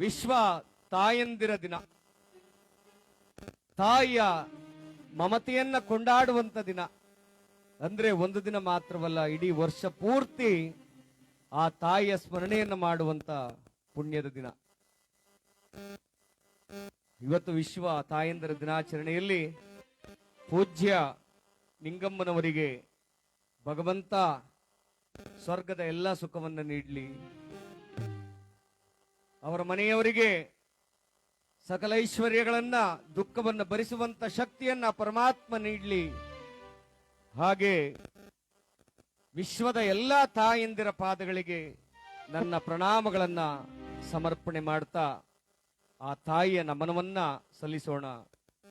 ವಿಶ್ವ ತಾಯಂದಿರ ದಿನ. ತಾಯಿಯ ಮಮತೆಯನ್ನ ಕೊಂಡಾಡುವಂತ ದಿನ. ಅಂದ್ರೆ ಒಂದು ದಿನ ಮಾತ್ರವಲ್ಲ, ಇಡೀ ವರ್ಷ ಪೂರ್ತಿ ಆ ತಾಯಿಯ ಸ್ಮರಣೆಯನ್ನ ಮಾಡುವಂತ ಪುಣ್ಯದ ದಿನ. ಇವತ್ತು ವಿಶ್ವ ತಾಯಂದಿರ ದಿನಾಚರಣೆಯಲ್ಲಿ ಪೂಜ್ಯ ನಿಂಗಮ್ಮನವರಿಗೆ ಭಗವಂತ ಸ್ವರ್ಗದ ಎಲ್ಲ ಸುಖವನ್ನು ನೀಡಲಿ. ಅವರ ಮನೆಯವರಿಗೆ ಸಕಲ ಐಶ್ವರ್ಯಗಳನ್ನ, ದುಃಖವನ್ನು ಭರಿಸುವಂತ ಶಕ್ತಿಯನ್ನ ಪರಮಾತ್ಮ ನೀಡಲಿ. ಹಾಗೆ ವಿಶ್ವದ ಎಲ್ಲ ತಾಯಂದಿರ ಪಾದಗಳಿಗೆ ನನ್ನ ಪ್ರಣಾಮಗಳನ್ನ ಸಮರ್ಪಣೆ ಮಾಡ್ತಾ ಆ ತಾಯಿಯ ನಮನವನ್ನ ಸಲ್ಲಿಸೋಣ.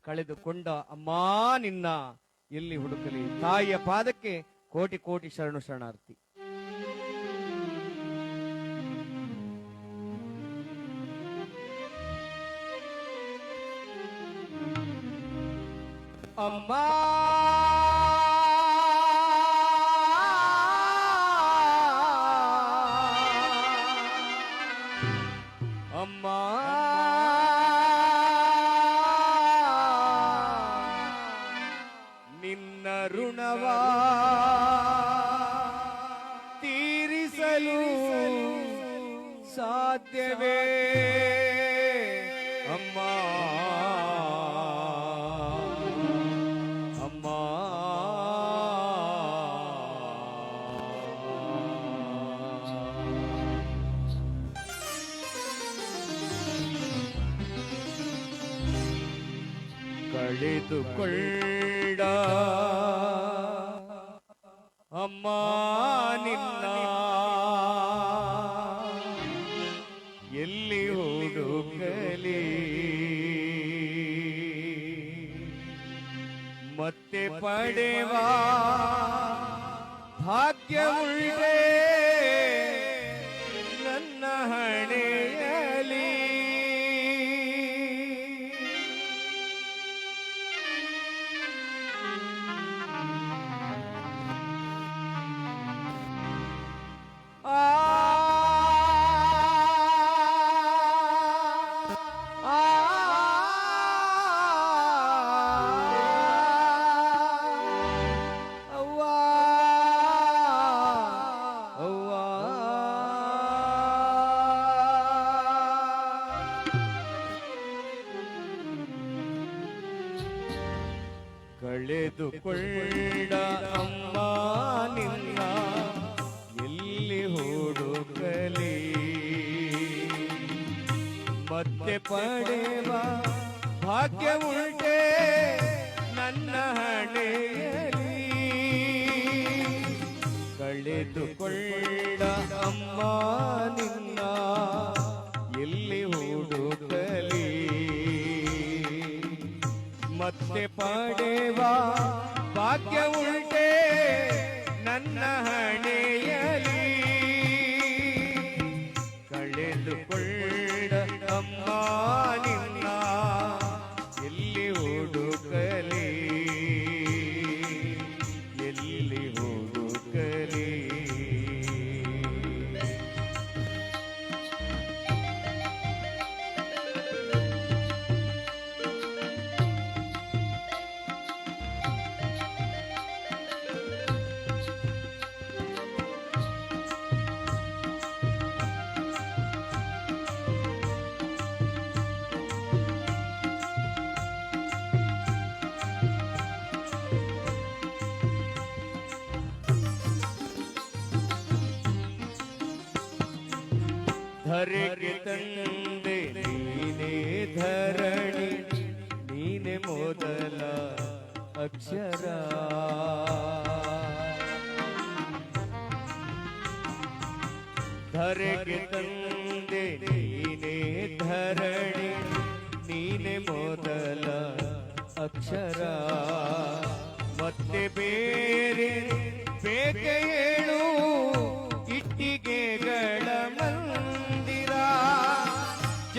ಕಳೆದುಕೊಂಡ ಅಮ್ಮ ನಿನ್ನ ಎಲ್ಲಿ ಹುಡುಕಲಿ? ತಾಯಿಯ ಪಾದಕ್ಕೆ ಕೋಟಿ ಕೋಟಿ ಶರಣು ಶರಣಾರ್ಥಿ. ಅಮ್ಮ. ಅಮ್ಮ. ನಿನ್ನ ಋಣವ ತೀರಿಸಲು ಸಾಧ್ಯವೇ? ಕಳೆದುಕೊಳ್ಳ ಅಮ್ಮ ನಿನ್ನ ಎಲ್ಲಿ ಹುಡುಕಲಿ? ಮತ್ತೆ ಪಡೆವ ಭಾಗ್ಯ ನನ್ನ ಕಳೆದುಕೊಳ್ಳ ಅಮ್ಮ ನಿನ್ನ ಎಲ್ಲಿ ಹುಡುಕಲಿ? ಮತ್ತೆ ಪಡೆವ ಭಾಗ್ಯ ಉಂಟೆ ನನ್ನ ಹಣೆಯಲಿ ಕಳೆದುಕೊಳ್ಳ ಅಮ್ಮ ನಿನ್ನ ಮತ್ತೆ ಪಡೆವ ಭಾಗ್ಯ ಉಂಟೆ ನನ್ನ ಹಣೆಯಲಿ ಧರೆಗೆ ತಂದೆ ನೀನೇ ಧರಣಿ ನೀನೆ ಮೊದಲ ಅಕ್ಷರ ಧರೆಗೆ ತಂದೆ ನೀನೇ ಧರಣಿ ನೀನೆ ಮೊದಲ ಅಕ್ಷರ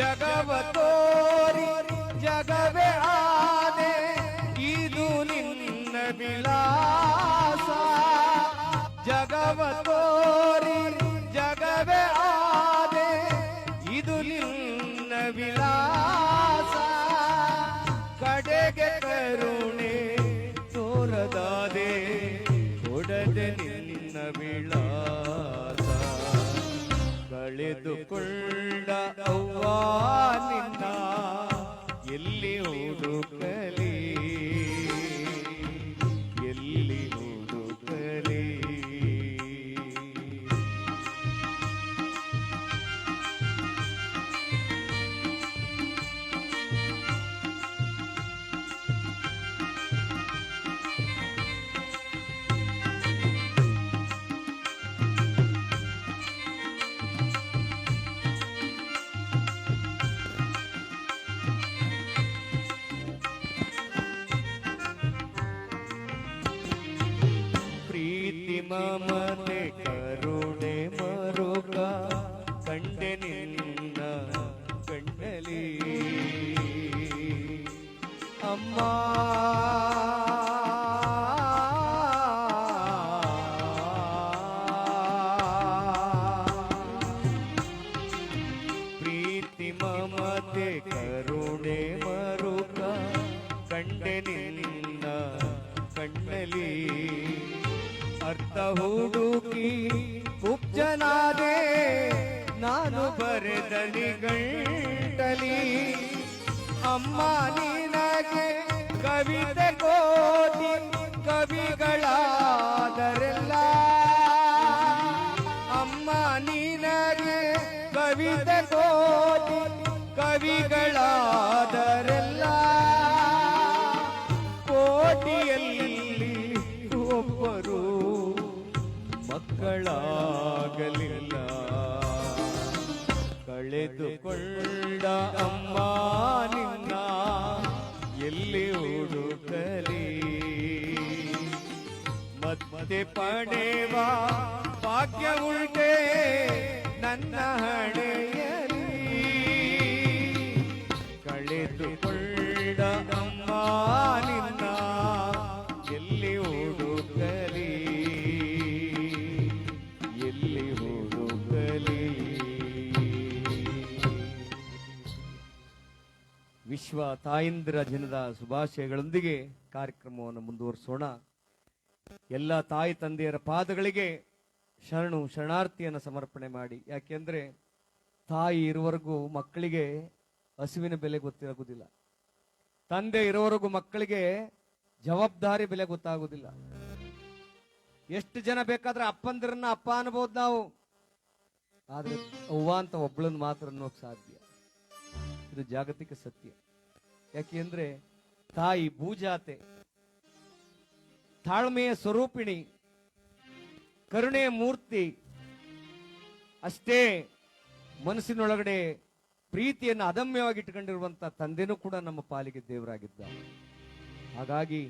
ಜಗವ ತೋರಿ, ಜಗವೇ ಆದೆ ಇದು ನಿನ್ನ ವಿಲಾಸ ಜಗವ ತೋರಿ, ಜಗವೇ ಆದೆ ಇದು ನಿನ್ನ ವಿಲಾಸ ಕಡೆಗೆ ಕರುಣೆ ಕಳೆದುಕೊಂಡ ಅವ್ವ ನಿನ್ನ ಪ್ರೀತಿ ಮಮತೆ ಕರುಣೆ ಮರುಗ ಕಂಡೆ ನಿನ್ನ ಕಣ್ಣಲಿ ಅಮ್ಮ ಹುಡುಕಿ ಕುಬ್ಜನಾದೆ ನಾನು ಬರೆದಲಿ ಗಂಟಲಿ ಅಮ್ಮ ನಿನಗೆ ಕವಿತೆ ಕೋಟಿ ಮಕ್ಕಳಾಗಲಿಲ್ಲ ಕಳೆದುಕೊಂಡ ಅಮ್ಮ ನಿನ್ನ ಎಲ್ಲಿ ಹುಡುಕಲಿ? ಮತ್ತೆ ಪಡೆವ ಭಾಗ್ಯ ಉಂಟೆ ನನ್ನ ಹಣೆಯಲಿ ಕಳೆದುಕೊಂಡ ಅಮ್ಮ ನಿನ್ನ ವಿಶ್ವ ತಾಯಂದಿರ ದಿನದ ಶುಭಾಶಯಗಳೊಂದಿಗೆ ಕಾರ್ಯಕ್ರಮವನ್ನು ಮುಂದುವರಿಸೋಣ. ಎಲ್ಲ ತಾಯಿ ತಂದೆಯರ ಪಾದಗಳಿಗೆ ಶರಣು ಶರಣಾರ್ಥಿಯನ್ನು ಸಮರ್ಪಣೆ ಮಾಡಿ. ಯಾಕೆಂದ್ರೆ ತಾಯಿ ಇರುವವರೆಗೂ ಮಕ್ಕಳಿಗೆ ಹಸುವಿನ ಬೆಲೆ ಗೊತ್ತಾಗುವುದಿಲ್ಲ ತಂದೆ ಇರುವವರೆಗೂ ಮಕ್ಕಳಿಗೆ ಜವಾಬ್ದಾರಿ ಬೆಲೆ ಗೊತ್ತಾಗುವುದಿಲ್ಲ ಎಷ್ಟು ಜನ ಬೇಕಾದ್ರೆ ಅಪ್ಪಂದಿರನ್ನ ಅಪ್ಪ ಅನ್ಬೋದು ನಾವು. ಆದ್ರೆ ಅವ್ವ ಅಂತ ಒಬ್ಳನ್ನ ಮಾತ್ರ ಅನ್ನೋಕ್ ಸಾಧ್ಯ. ಇದು ಜಾಗತಿಕ ಸತ್ಯ. ಯಾಕೆಂದ್ರೆ ತಾಯಿ ಭೂಜಾತೆ, ತಾಳ್ಮೆಯ ಸ್ವರೂಪಿಣಿ, ಕರುಣೆಯ ಮೂರ್ತಿ, ಅಷ್ಟೇ ಮನಸ್ಸಿನೊಳಗಡೆ ಪ್ರೀತಿಯನ್ನು ಅದಮ್ಯವಾಗಿ ಇಟ್ಕೊಂಡಿರುವಂತ ತಂದೆನೂ ಕೂಡ ನಮ್ಮ ಪಾಲಿಗೆ ದೇವರಾಗಿದ್ದ ಹಾಗಾಗಿ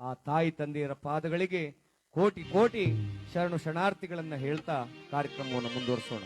ಆ ತಾಯಿ ತಂದೆಯರ ಪಾದಗಳಿಗೆ ಕೋಟಿ ಕೋಟಿ ಶರಣು ಶರಣಾರ್ಥಿಗಳನ್ನ ಹೇಳ್ತಾ ಕಾರ್ಯಕ್ರಮವನ್ನು ಮುಂದುವರಿಸೋಣ.